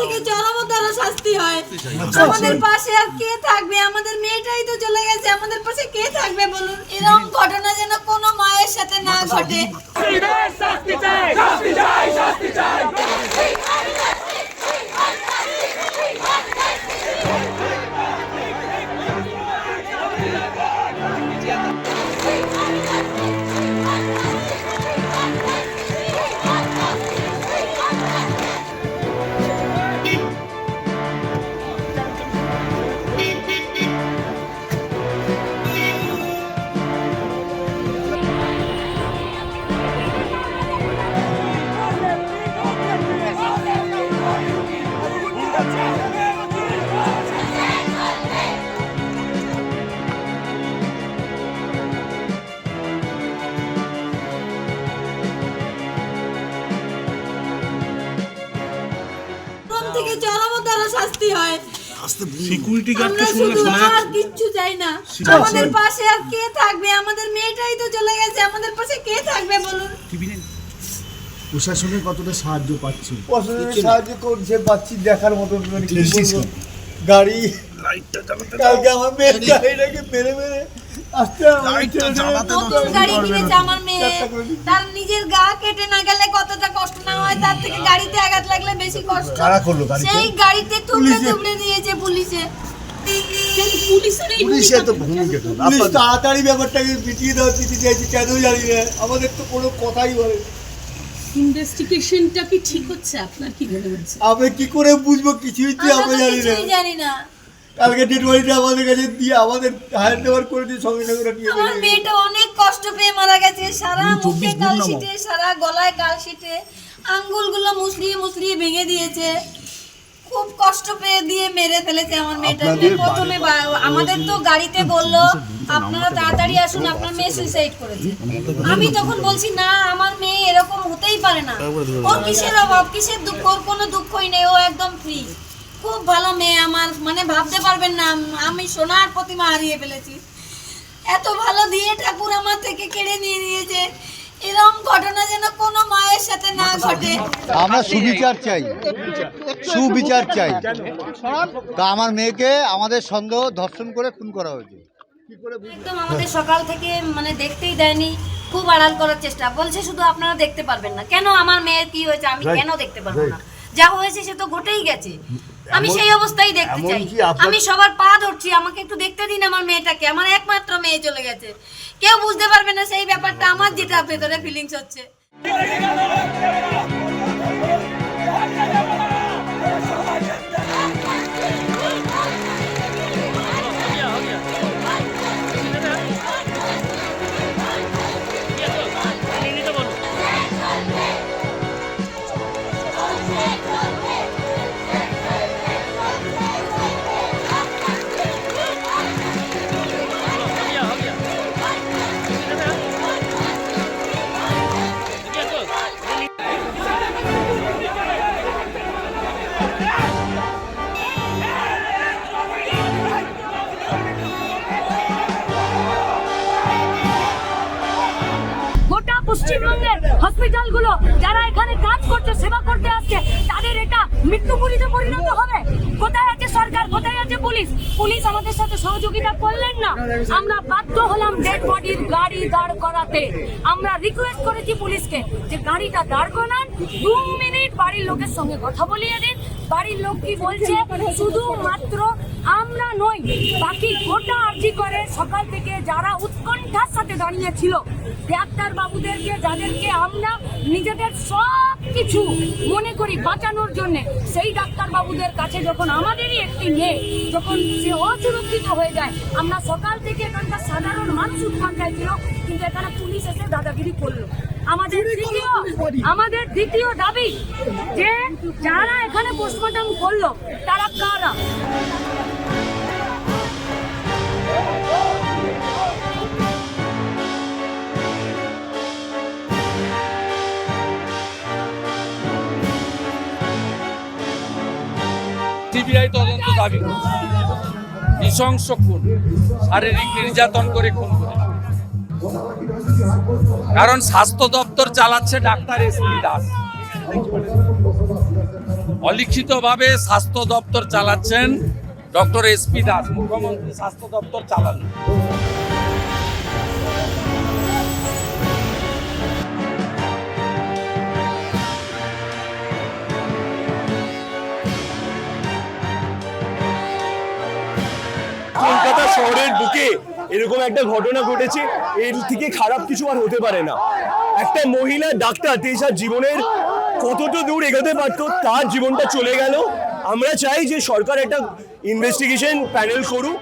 থেকে চরমতর শাস্তি হয়। আমাদের পাশে আর কে থাকবে? আমাদের মেয়েটাই তো চলে গেছে। আমাদের পাশে কে থাকবে বলুন? এরকম ঘটনা যেন কোনো মায়ের সাথে না ঘটে। এরকম চরমতর হয়। সিকিউরিটি গার্ডকে শুনলে শোনা আর কিচ্ছু চাই না। আমাদের পাশে আর কে থাকবে? আমাদের মেয়েটাই তো চলে গেছে। আমাদের পাশে কে থাকবে বলুন? প্রশাসনের কতটা সাহায্য পাচ্ছি? প্রশাসনের সাহায্য করছে পাচ্ছি দেখার মতো। গাড়ি। লাইটটা কালকে আমার মেয়ে গাড়িটাকে মেরে মেরে। নতুন গাড়ি কিনেছে আমার মেয়ে। তার নিজের গা কেটে না গেলে কতটা কষ্ট না হয় তার থেকে গাড়িতে আঘাত লাগলে বেশি কষ্ট। কারা করল গাড়িতে? সেই গাড়িতে তুবড়ে পুলিশে। দিয়েছে পুলিশে। পুলিশে তো ভূমিকা খেলো। পুলিশ আপনার- তাড়াতাড়ি ব্যাপারটাকে পিটিয়ে দেওয়া পিটিয়ে দিয়েছে কেন জানি না। আমাদের তো কোনো কথাই বলে না। ইনভেস্টিগেশনটা কি ঠিক হচ্ছে? আপনার কি মনে হচ্ছে? আমি কি করে বুঝব? কিছুই তো কিছুই জানি না। কালকে ডেড বডিটা আমাদের কাছে দিয়ে আমাদের হ্যান্ড ওভার করে দিয়ে সঙ্গে সঙ্গে ওরা নিয়ে আমার মেয়েটা অনেক কষ্ট পেয়ে মারা গেছে। সারা মুখে কালশিটে সারা গলায় কালশিটে আঙ্গুলগুলো মুসড়িয়ে মুসড়িয়ে ভেঙে দিয়েছে। খুব কষ্ট পেয়ে দিয়ে মেরে ফেলেছে আমার মেয়েটাকে প্রথমে আমাদের তো গাড়িতে বলল আপনারা তাড়াতাড়ি আসুন আপনার মেয়ে সুইসাইড করেছে। আমি তখন বলছি না আমার মেয়ে এরকম হতেই পারে না। ওর কিসের অভাব? কিসের দুঃখ? ওর কোনো দুঃখই নেই ও একদম ফ্রি খুব ভালো মেয়ে আমার মানে ভাবতে পারবেন না আমি সোনার প্রতিমা হারিয়ে ফেলেছি। এত ভালো দিয়ে ঠাকুর আমার থেকে কেড়ে নিয়ে নিয়েছে। এরকম ঘটনা যেন কোনো মায়ের সাথে না ঘটে। আমরা সুবিচার চাই। সুবিচার চাই। তা আমার মেয়েকে আমাদের সন্দেহ ধর্ষণ করে খুন করা হয়েছে। একদম আমাদের সকাল থেকে মানে দেখতেই দেয়নি। খুব আড়াল করার চেষ্টা। বলছে শুধু আপনারা দেখতে পারবেন না। কেন আমার মেয়ের কি হয়েছে আমি কেন দেখতে পারব না? যা হয়েছে সে তো ঘটেই গেছে। আমি সেই অবস্থাই দেখতে চাই। আমি সবার পা ধরছি আমাকে একটু দেখতে দিন আমার মেয়েটাকে। আমার একমাত্র মেয়ে চলে গেছে। কেউ বুঝতে পারবে না সেই ব্যাপারটা আমার যেটা ভেতরে ফিলিংস হচ্ছে। পশ্চিমবঙ্গের হসপিটালগুলো যারা এখানে কাজ করছে, সেবা করতে আসছে, তাদের এটা মৃত্যুপুরীতে পরিণত হবে। কোথায় আছে সরকার? কোথায় আছে পুলিশ? পুলিশ আমাদের সাথে সহযোগিতা করলেন না। আমরা বাধ্য হলাম ডেড বডির গাড়ি দাঁড় করাতে। আমরা রিকোয়েস্ট করেছি পুলিশকে যে গাড়িটা দাঁড় করান। দু মিনিট বাড়ির লোকের সঙ্গে কথা বলিয়ে দিন। বাড়ির লোক কি বলছে? শুধুমাত্র আমরা নই বাকি গোটা আর্জি করে সকাল থেকে যারা উৎকণ্ঠার সাথে দাঁড়িয়ে ছিল ডাক্তার বাবুদেরকে যাদেরকে আমরা নিজেদের সব কিছু মনে করি বাঁচানোর জন্য সেই ডাক্তার বাবুদের কাছে যখন আমাদেরই একটি মেয়ে যখন সে অসুরক্ষিত হয়ে যায় আমরা সকাল থেকে এখানকার সাধারণ মানুষ উৎকণ্ঠায় ছিল কিন্তু এখানে পুলিশ এসে দাদাগিরি করল। আমাদের দ্বিতীয় আমাদের দ্বিতীয় দাবি যে যারা এখানে পোস্টমর্টম করল তারা কারা? সিবিআই তদন্ত দাবি। নৃশংস খুন শারীরিক নির্যাতন করে খুন করে। কারণ স্বাস্থ্য দপ্তর চালাচ্ছে ডাক্তার এস পি দাস। অলিখিতভাবে স্বাস্থ্য দপ্তর চালাচ্ছেন ডক্টর এস পি দাস। মুখ্যমন্ত্রী স্বাস্থ্য দপ্তর চালান। বুকে এরকম একটা ঘটনা ঘটেছে, এর থেকে খারাপ কিছু আর হতে পারে না। একটা মহিলা ডাক্তার তেজার জীবনের কতটা দূর এগোতে পারতো, তার জীবনটা চলে গেল। আমরা চাই যে সরকার একটা ইনভেস্টিগেশন প্যানেল করুক।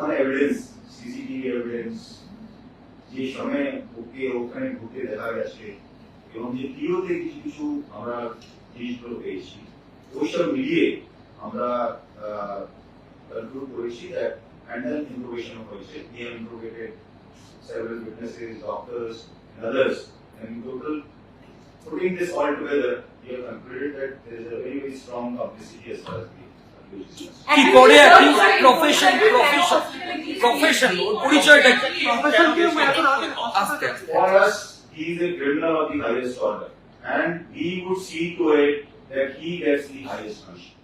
ওখানে এভিডেন্স সিসিটিভি এভিডেন্স যে সময় ওকে ওখানে ঘুরতে দেখা গেছে এবং যে ভিডিওতে কিছু কিছু আমরা জিনিসগুলো পেয়েছি ওইসব মিলিয়ে আমরা কনক্লুড করেছি দ্যাট হ্যান্ডেল ইনফরমেশন হয়েছে we have interrogated several witnesses doctors and others and in total putting this all together we have concluded that there is a very very strong complicity as far as the accused is concerned. কি করে কি profession profession profession ওর পরিচয়টা কি আস্তে আস্তে he is a criminal of the highest order, and we would see to it that he gets the highest punishment.